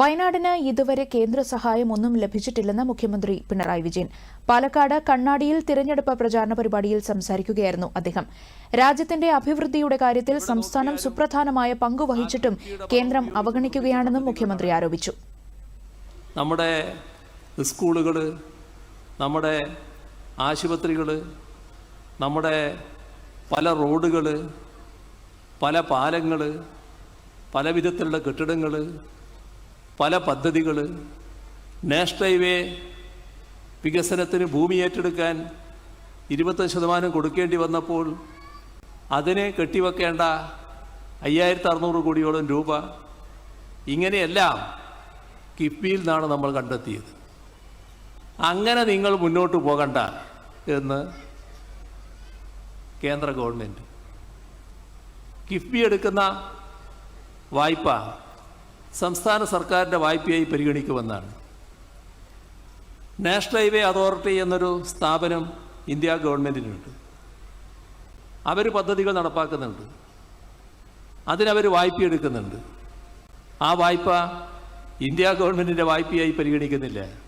വയനാടിന് ഇതുവരെ കേന്ദ്ര സഹായം ഒന്നും ലഭിച്ചിട്ടില്ലെന്ന് മുഖ്യമന്ത്രി പിണറായി വിജയൻ. പാലക്കാട് കണ്ണാടിയിൽ തിരഞ്ഞെടുപ്പ് പ്രചാരണ പരിപാടിയിൽ സംസാരിക്കുകയായിരുന്നു അദ്ദേഹം. രാജ്യത്തിന്റെ അഭിവൃദ്ധിയുടെ കാര്യത്തിൽ സംസ്ഥാനം സുപ്രധാനമായ പങ്കുവഹിച്ചിട്ടും കേന്ദ്രം അവഗണിക്കുകയാണെന്നും മുഖ്യമന്ത്രി ആരോപിച്ചു. നമ്മുടെ സ്കൂളുകൾ നമ്മുടെ ആശുപത്രികൾ നമ്മുടെ പല റോഡുകൾ പല പാലങ്ങൾ പല വിധത്തിലുള്ള കെട്ടിടങ്ങൾ പല പദ്ധതികൾ നാഷണൽ ഹൈവേ വികസനത്തിന് ഭൂമി ഏറ്റെടുക്കാൻ ഇരുപത്തഞ്ച് ശതമാനം കൊടുക്കേണ്ടി വന്നപ്പോൾ അതിന് കെട്ടിവെക്കേണ്ട അയ്യായിരത്തി അറുന്നൂറ് കോടിയോളം രൂപ ഇങ്ങനെയെല്ലാം കിഫ്ബിയിൽ നിന്നാണ് നമ്മൾ കണ്ടെത്തിയത്. അങ്ങനെ നിങ്ങൾ മുന്നോട്ട് പോകണ്ട എന്ന് കേന്ദ്ര ഗവൺമെന്റ് കിഫ്ബി എടുക്കുന്ന വായ്പ സംസ്ഥാന സർക്കാരിന്റെ വായ്പയായി പരിഗണിക്കുമെന്നാണ്. നാഷണൽ ഹൈവേ അതോറിറ്റി എന്നൊരു സ്ഥാപനം ഇന്ത്യ ഗവൺമെന്റിനുണ്ട് അവർ പദ്ധതികൾ നടപ്പാക്കുന്നുണ്ട്. അതിനവർ വായ്പ എടുക്കുന്നുണ്ട് ആ വായ്പ ഇന്ത്യ ഗവൺമെന്റിന്റെ വായ്പയായി പരിഗണിക്കുന്നില്ല.